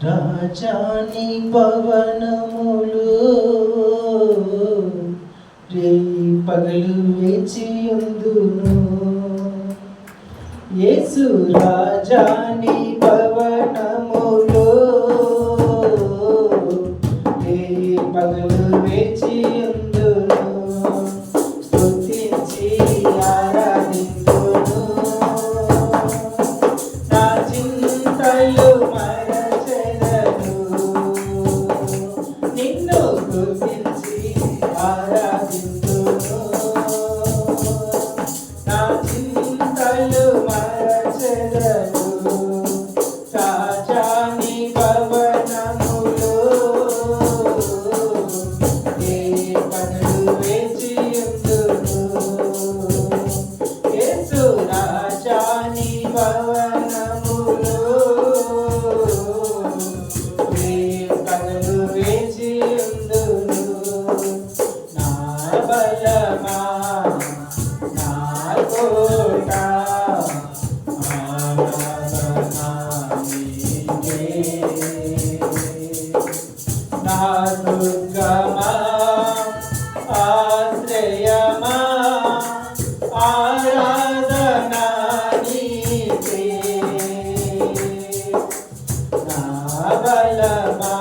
రాజాని పవనములు రేయి పగలు వేచి ఉందును యేసు రాజాని పవనములు దుర్గమా ఆశ్రయమా ఆరాధన నీకే నా బలమా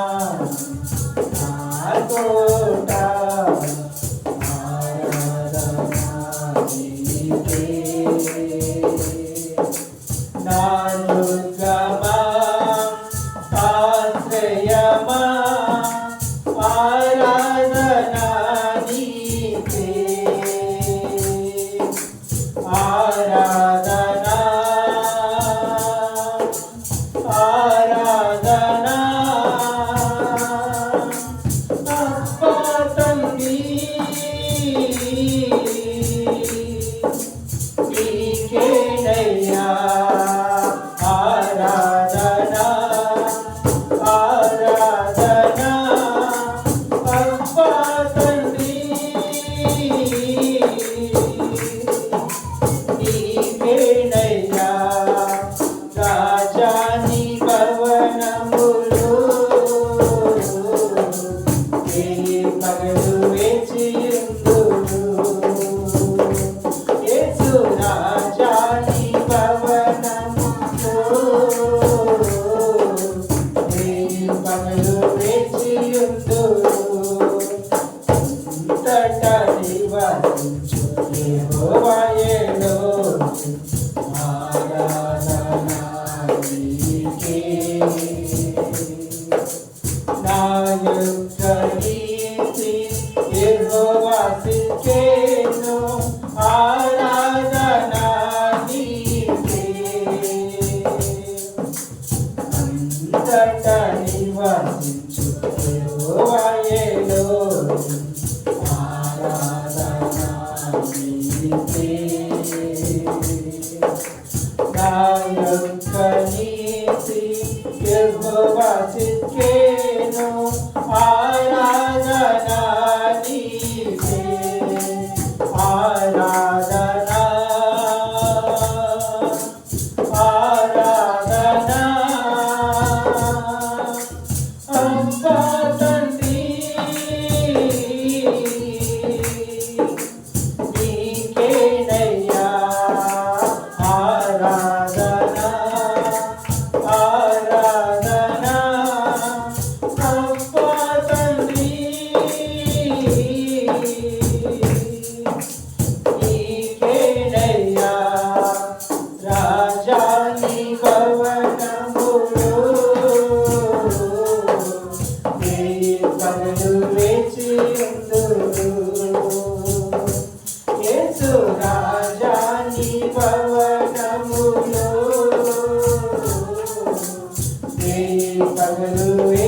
నా తోట ఆరాధన నీకే నా దుర్గమా ఆశ్రయమా? Nara. பகலுவே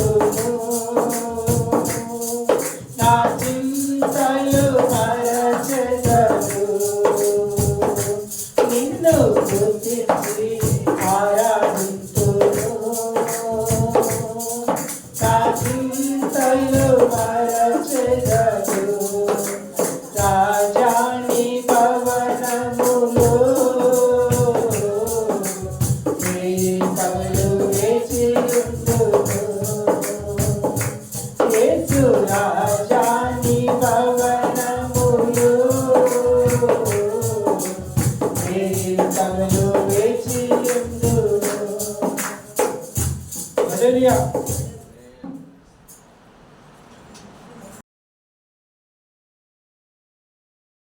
yeah.